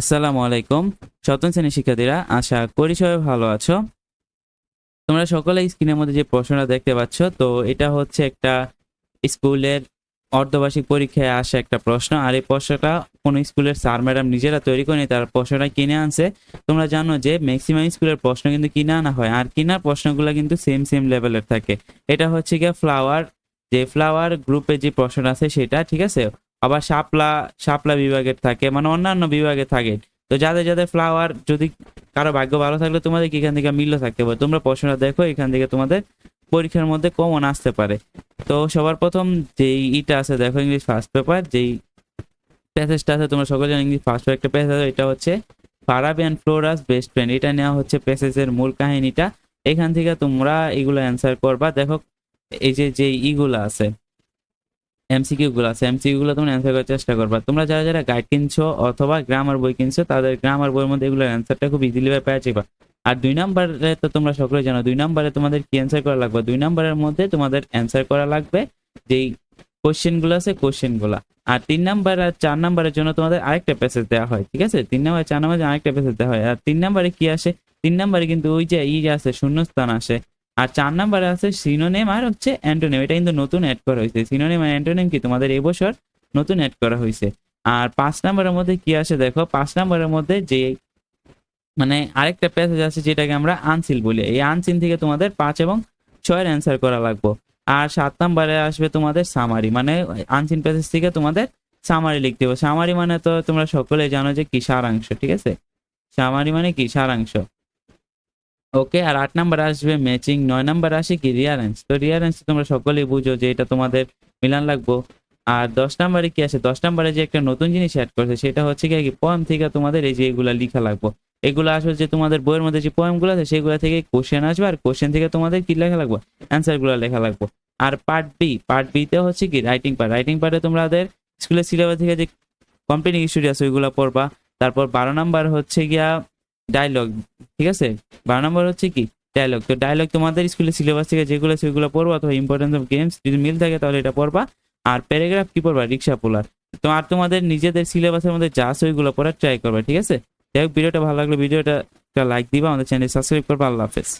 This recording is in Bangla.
আসসালামু আলাইকুম। সপ্তম শ্রেণির শিক্ষার্থীরা, আশা করি সবাই ভালো আছো। তোমরা সকলে স্ক্রিনের মধ্যে যে প্রশ্নটা দেখতে পাচ্ছ, তো এটা হচ্ছে একটা স্কুলের অর্ধবার্ষিক পরীক্ষায় আসা একটা প্রশ্ন। আর এই প্রশ্নটা কোনো স্কুলের স্যার, ম্যাডাম নিজেরা তৈরি করেনি তার প্রশ্নটা কিনে আনছে। তোমরা জানো যে ম্যাক্সিমাম স্কুলের প্রশ্ন কিন্তু কিনে আনা হয়। আর কিনার প্রশ্নগুলো কিন্তু সেম সেম লেভেলের থাকে। এটা হচ্ছে গিয়ে ফ্লাওয়ার যে ফ্লাওয়ার গ্রুপে যে প্রশ্নটা আছে সেটা, ঠিক আছে? আবার শাপলা শাপলা বিভাগের থাকে মানে অন্যান্য বিভাগে থাকে। তো যাদের যাদের ফ্লাওয়ার যদি কারও ভাগ্য ভালো থাকলে তোমাদের এখান থেকে মিলও থাকতে পারে? তোমরা প্রশ্নটা দেখো, এখান থেকে তোমাদের পরীক্ষার মধ্যে কমন আসতে পারে। তো সবার প্রথম যেই ইটা আছে, দেখো ইংলিশ ফার্স্ট পেপার যেই প্যাসেজটা আছে, তোমরা সকলে জানো ইংলিশ ফার্স্ট পেপার একটা প্যাসেজ আছে, এটা হচ্ছে ফারাবিয়ান ফ্লোরাস বেস্ট ফ্রেন্ড এটা নেওয়া হচ্ছে প্যাসেজের মূল কাহিনীটা। এখান থেকে তোমরা এগুলো অ্যান্সার করবা। দেখো, এই যে যে ইগুলো আছে এমসিকিউ গুলো আছে এমসিকিউ গুলো তোমরা অ্যান্সার করার চেষ্টা করবা। তোমরা যারা যারা গাইড কিনছো অথবা গ্রামার বই কিনছো, তাদের গ্রামার বইয়ের মধ্যে এগুলোর অ্যান্সারটা খুব ইজিলি ভাবে পেয়ে যাবা। আর দুই নম্বরে তো তোমরা সকলে জানো, দুই নম্বরে তোমাদের কি অ্যান্সার করা লাগবে? দুই নম্বরের মধ্যে তোমাদের অ্যান্সার করা লাগবে যেই কোশ্চেনগুলো আছে কোশ্চেনগুলা। আর তিন নাম্বার আর চার নাম্বারের জন্য তোমাদের আরেকটা প্যাসেজ দেওয়া হয়, ঠিক আছে? তিন নাম্বার চার নাম্বার আরেকটা প্যাসেজ দেওয়া হয়। আর তিন নাম্বারে কি আসে? তিন নাম্বারে কিন্তু ওই যে ই আছে, শূন্যস্থান আসে। আর চার নাম্বারে আছে সিনোনেম আর হচ্ছে অ্যান্টোনেম এটা কিন্তু নতুন অ্যাড করা হয়েছে। সিনোনেম আর অ্যান্টোনেম কি? তোমাদের এবছর নতুন অ্যাড করা হয়েছে। আর পাঁচ নাম্বারের মধ্যে কি আসে দেখো? পাঁচ নাম্বারের মধ্যে যে মানে আরেকটা প্যাসেজ আছে যেটাকে আমরা আনসিল বলি। এই আনসিল থেকে তোমাদের পাঁচ এবং ছয়ের অ্যান্সার করা লাগবে। আর সাত নাম্বারে আসবে তোমাদের সামারি মানে আনসিন প্যাসেজ থেকে তোমাদের সামারি লিখতে হবে। সামারি মানে তো তোমরা সকলে জানো যে কি সারাংশ, ঠিক আছে? সামারি মানে কি? সারাংশ। ওকে, আর আট নাম্বার আসবে ম্যাচিং নয় নাম্বার আসে কি রিয়ারেন্স তো রিয়ারেন্স তোমরা সকলেই বুঝো যে এটা তোমাদের মিলান লাগবো। আর দশ নাম্বারে কি আছে দশ নাম্বারে যে একটা নতুন জিনিস অ্যাড করছে, সেটা হচ্ছে কি পয়েম থেকে তোমাদের এই যে এগুলা লিখা লাগবো। এগুলো আসবে যে তোমাদের বইয়ের মধ্যে যে পয়েমগুলো আছে, সেগুলো থেকে কোশ্চেন আসবে, আর কোশ্চেন থেকে তোমাদের কি লেখা লাগবে? অ্যান্সারগুলো লেখা লাগবো। আর পার্ট বি পার্ট বিতে হচ্ছে কি রাইটিং পার্ট রাইটিং পার্টে তোমাদের স্কুলের সিলেবাস থেকে যে কমপ্লিটিং স্টোরি আছে, ওইগুলো পড়বা। তারপর বারো নাম্বার হচ্ছে গিয়া ডায়লগ ঠিক আছে? বারো নম্বর হচ্ছে কি? ডায়লগ তো ডায়লগ তোমাদের স্কুলের সিলেবাস থেকে যেগুলো, সেগুলো পড়বা, অথবা ইম্পর্টেন্স অফ গেমস যদি মিল থাকে তাহলে এটা পড়বা। আর প্যারাগ্রাফ কি পড়বা? রিক্সা পোলার। তো আর তোমাদের নিজেদের সিলেবাসের মধ্যে যা ওইগুলো পড়ার ট্রাই করবা, ঠিক আছে? যাই হোক, ভিডিওটা ভালো লাগল ভিডিওটা লাইক দিবা, আমাদের চ্যানেল সাবস্ক্রাইব করবা। আল্লাহ হাফেজ।